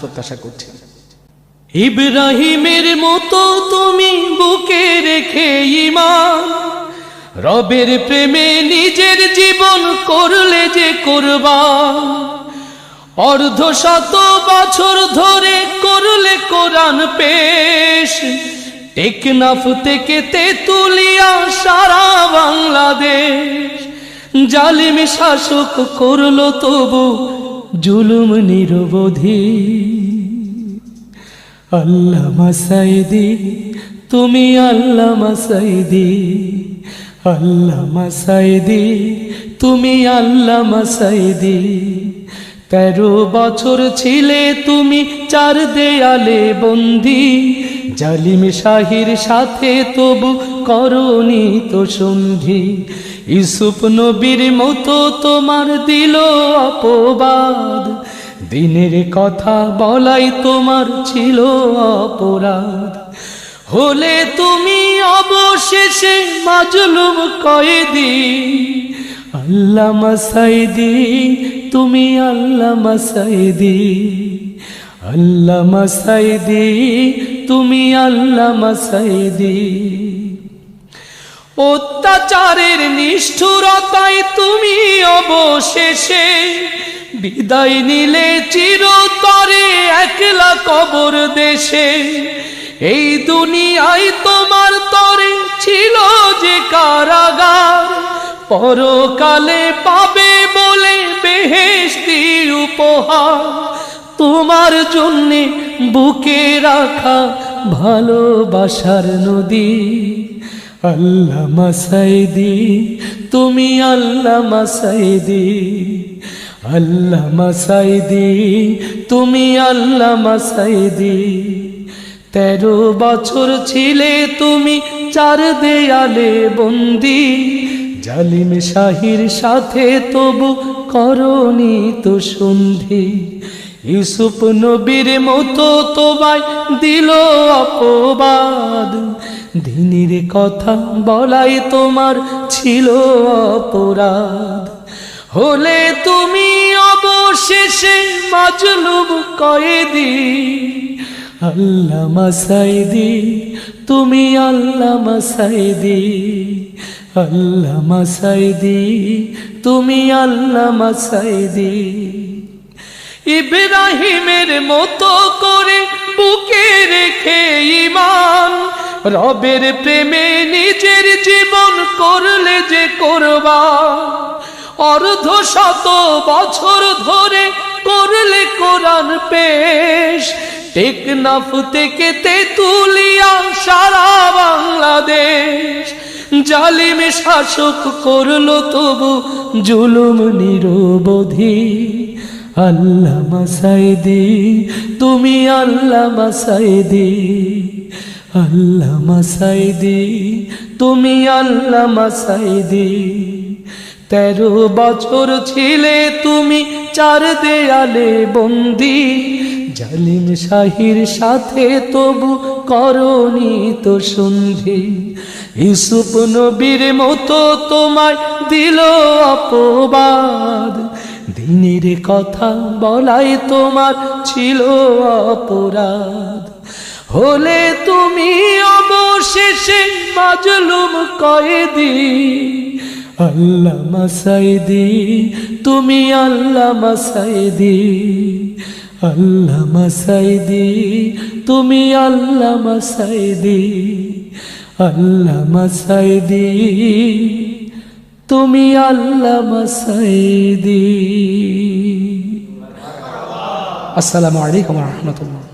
প্রত্যাশা করছি। ইব্রাহিমের মতো তুমি বুকে রেখে ইমান রবের প্রেমে নিজের জীবন করলে যে করবান, অর্ধ শত বছর ধরে করলে কোরআন পেশ, টেকনাফ থেকে তেতুলিয়া সারা বাংলাদেশ, জালিম শাসক করল তবু জুলুম নিরবধি। আল্লাহ মাসাইদি তুমি আল্লাহ মাসাইদি আল্লাহ মাসাইদি তুমি আল্লাহ মাসাইদি তেরো বছর ছিলে তুমি চার দেয়ালে বন্দি। জালিম শাহির সাথে তবু করনি তো সন্ধি। ইসুফ নবীর মতো তোমার দিল অপবাদ। দিনের কথা বলাই তোমার ছিল অপরাধ। হলে তুমি অবশেষে মাজলুম কয়েদি। আল্লাহ মাসাইদি, তুমি আল্লাহ মাসাইদি। আল্লাহ মাসাইদি, তুমি আল্লাহ মাসাইদি। অত্যাচারের নিষ্ঠুরতায় তুমি অবশেষে বিদায় নিলে চিরতরে একলা কবর দেশে। এই দুনিয়ায় তোমার তরে ছিল যে কারাগার, পরকালে পাবে বলে বেহেস্তি উপহার। তোমার জন্যে বুকে রাখা ভালোবাসার নদী। আল্লাহ মাসাইদি তুমি আল্লাহ মাসাইদি আল্লাহ মাসাইদি তুমি আল্লাহ মাসাইদি তেরো বছর ছিলে তুমি চার দেয়ালে বন্দি। জালিম শাহির সাথে তবু করনি তো সন্ধি। ইউসুফ নবীর মতো তোমায় দিল অপবাদ। দিনের কথা বলাই তোমার ছিল অপরাধ। হলে তুমি অবশেষে মাজলুম কয়েদি আল্লাহ মাসাইদি তুমি আল্লাহ মাসাইদি আল্লাহ মাসাইদি তুমি আল্লাহ মাসাইদি ইব্রাহিমের মতো করে বুকে রেখে ইমান রবের প্রেমে নিজের জীবন করলে যে করবা? অর্ধ শত বছর ধরে করলে কোরআন পেশ। টেকনাফ থেকে তেতুলিয়া সারা বাংলাদেশ। জালিম শাসক করল তবু জুলুম নিরবধি। আল্লাহ মাসাইদি তুমি আল্লাহ মাসাইদি আল্লাহ মাসাইদি তুমি আল্লাহ মাসাইদি তেরো বছর ছিলে তুমি চার দেয়ালে বন্দি। জালিম শাহির সাথে তবু করনি তো সন্ধি। ইউসুফ নবীর মতো তোমায় দিল অপবাদ। দিনের কথা বলাই তোমার ছিল অপরাধ। হলে তুমি অবশেষে মাজলুম কয়েদি। আল্লাহ মাসাইদি তুমি আল্লাহ মাসাইদি আল্লাহ মাসাইদি তুমি আল্লাহ মাসাইদি আল্লাহ মাসাইদি তুমি আল্লাহ মাসাইদি আসসালামু আলাইকুম রহমতুল্লাহ।